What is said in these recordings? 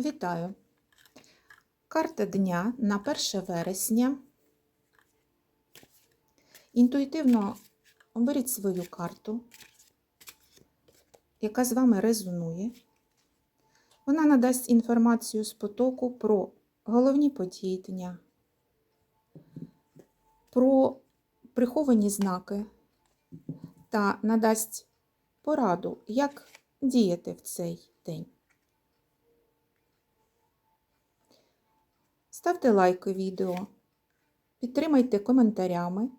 Вітаю! Карта дня на 1 вересня. Інтуїтивно оберіть свою карту, яка з вами резонує. Вона надасть інформацію з потоку про головні події дня, про приховані знаки та надасть пораду, як діяти в цей день. Ставте лайки відео, підтримайте коментарями,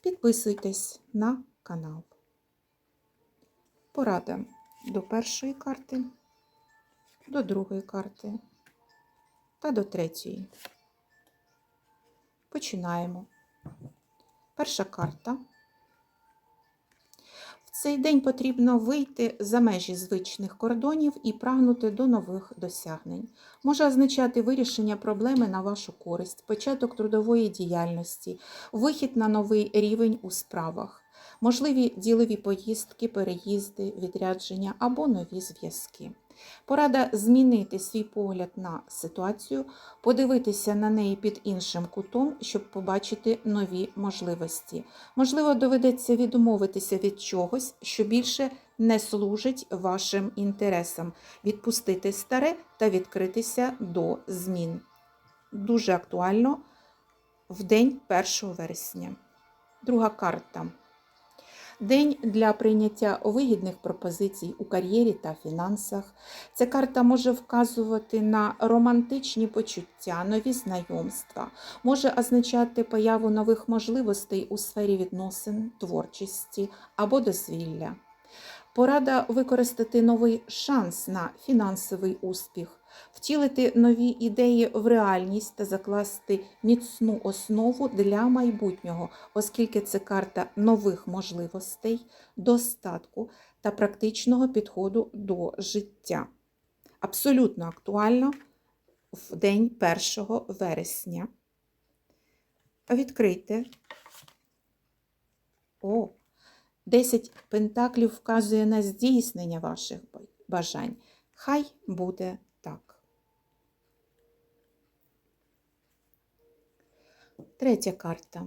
підписуйтесь на канал. Порада до першої карти, до другої карти та до третьої. Починаємо. Перша карта. Цей день потрібно вийти за межі звичних кордонів і прагнути до нових досягнень. Може означати вирішення проблеми на вашу користь, початок трудової діяльності, вихід на новий рівень у справах, можливі ділові поїздки, переїзди, відрядження або нові зв'язки. Порада змінити свій погляд на ситуацію, подивитися на неї під іншим кутом, щоб побачити нові можливості. Можливо, доведеться відмовитися від чогось, що більше не служить вашим інтересам, відпустити старе та відкритися до змін. Дуже актуально в день 1 вересня. Друга карта. День для прийняття вигідних пропозицій у кар'єрі та фінансах. Ця карта може вказувати на романтичні почуття, нові знайомства, може означати появу нових можливостей у сфері відносин, творчості або дозвілля. Порада використати новий шанс на фінансовий успіх, втілити нові ідеї в реальність та закласти міцну основу для майбутнього, оскільки це карта нових можливостей, достатку та практичного підходу до життя. Абсолютно актуально в день 1 вересня. Відкрийте. О! 10 пентаклів вказує на здійснення ваших бажань. Хай буде так. Третя карта.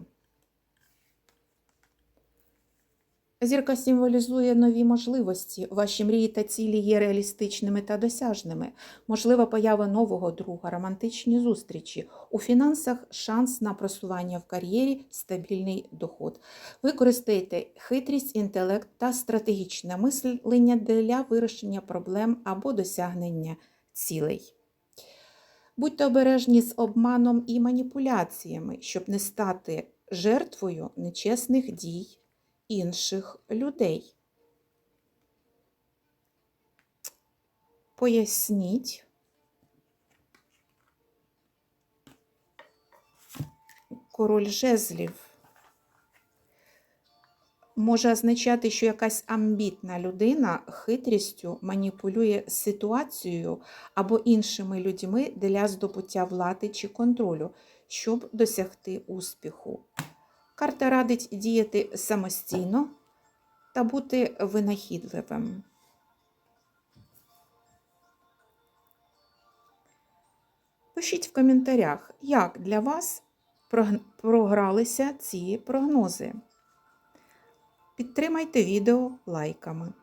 Зірка символізує нові можливості. Ваші мрії та цілі є реалістичними та досяжними. Можлива поява нового друга, романтичні зустрічі. У фінансах шанс на просування в кар'єрі, стабільний доход. Використайте хитрість, інтелект та стратегічне мислення для вирішення проблем або досягнення цілей. Будьте обережні з обманом і маніпуляціями, щоб не стати жертвою нечесних дій інших людей. Поясніть. Король жезлів може означати, що якась амбітна людина хитрістю маніпулює ситуацією або іншими людьми для здобуття влади чи контролю, щоб досягти успіху. Карта радить діяти самостійно та бути винахідливим. Пишіть в коментарях, як для вас програлися ці прогнози. Підтримайте відео лайками.